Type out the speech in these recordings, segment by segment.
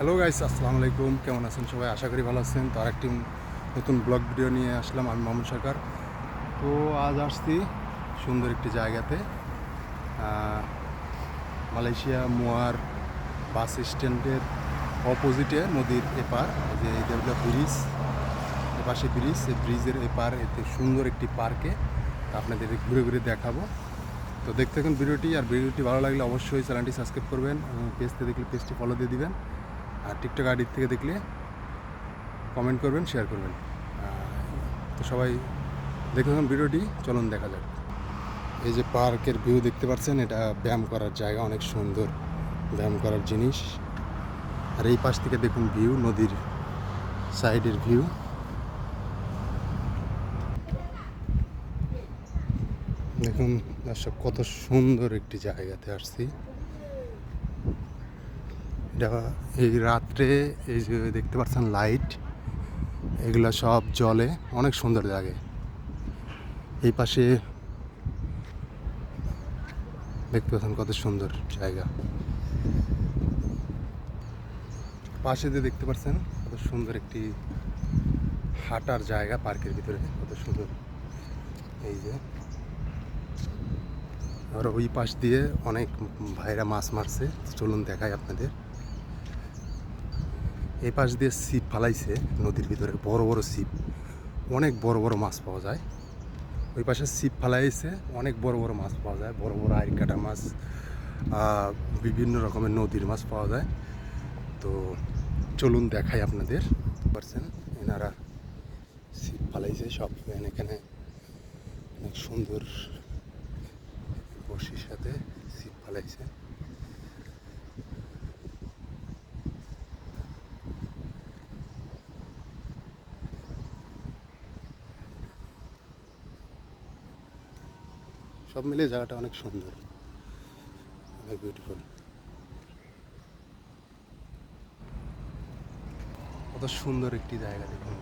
Hello guys আসসালামু আলাইকুম। কেমন আছেন সবাই? আশা করি ভালো আছেন। তো আরেকটি নতুন ব্লগ ভিডিও নিয়ে আসলাম। আমি মামুন সরকার। তো আজ আসছি সুন্দর একটি জায়গাতে। মালয়েশিয়া মোয়ার বাস স্ট্যান্ডের অপোজিটে নদীর এপার। যে দেবলা ব্রিজ। এপাশে ব্রিজ। এই ব্রিজের এপার, এতে সুন্দর একটি পার্কে। আপনাদের ঘুরে ঘুরে দেখাবো। তো দেখতে থাকুন ভিডিওটি। আর ভিডিওটি ভালো লাগলে অবশ্যই চ্যানেলটি সাবস্ক্রাইব করবেন পেজতে দেখলে পেজটি ফলো দিয়ে দিবেন। আর টিকটক আইডির থেকে দেখলে কমেন্ট করবেন শেয়ার করবেন। তো সবাই দেখে থাকুন ভিডিওটি, চলুন দেখা যাক। এই যে পার্কের ভিউ দেখতে পাচ্ছেন, এটা ব্যায়াম করার জায়গা, অনেক সুন্দর ব্যায়াম করার জিনিস। আর এই পাশ থেকে দেখুন ভিউ নদীর সাইডের ভিউ দেখুন, দর্শক, কত সুন্দর একটি জায়গাতে আসছি। এটা এই রাত্রে এই যে দেখতে পাচ্ছেন লাইট, এগুলো সব জলে, অনেক সুন্দর লাগে। এই পাশে দেখতে পাচ্ছেন কত সুন্দর জায়গা। পাশে দিয়ে দেখতে পাচ্ছেন কত সুন্দর একটি হাঁটার জায়গা, পার্কের ভিতরে কত সুন্দর। এই যে আর ওই পাশ দিয়ে অনেক ভাইরা মাছ মারছে চলুন দেখাই আপনাদের। এই পাশ দিয়ে ছিপ ফালাইছে, নদীর ভিতরে বড় বড় ছিপ অনেক বড় বড় মাছ পাওয়া যায়। ওই পাশে ছিপ ফালাইছে, অনেক বড় বড় মাছ পাওয়া যায়। বড় বড় আইরকাটা মাছ বিভিন্ন রকমের নদীর মাছ পাওয়া যায়। তো চলুন দেখাই আপনাদের। পারছেন? এনারা ছিপ ফালাইছে সব। এখানে অনেক সুন্দর বসির সাথে ছিপ ফালাইছে। সব মিলে জায়গাটা অনেক সুন্দর। অনেক বিউটিফুল কত সুন্দর একটি জায়গা দেখুন,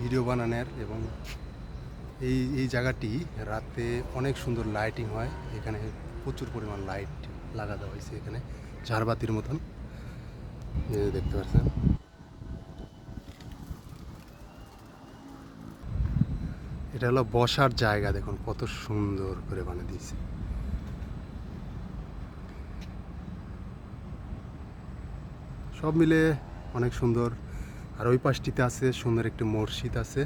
ভিডিও বানানোর এবং এই এই জায়গাটি রাতে অনেক সুন্দর লাইটিং হয়, এখানে প্রচুর পরিমাণ লাইট লাগানো হয়েছে এখানে, ঝাড়বাতির মতন। দেখতে পাচ্ছেন এটা হলো বসার জায়গা, দেখুন কত সুন্দর করে বানিয়ে দিয়েছে। সব মিলে অনেক সুন্দর। আর ওই পাশটিতে আছে সুন্দর একটি মসজিদ আছে।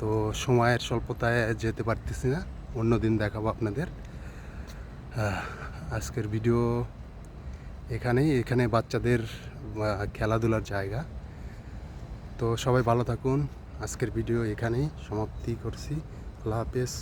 তো সময়ের স্বল্পতায় যেতে পারতেছি না, অন্য দিন দেখাবো আপনাদের। আজকের ভিডিও এখানেই, এখানে বাচ্চাদের খেলাধুলার জায়গা। তো সবাই ভালো থাকুন। আজকের ভিডিও এখানেই সমাপ্তি করছি। আল্লাহ হাফেজ।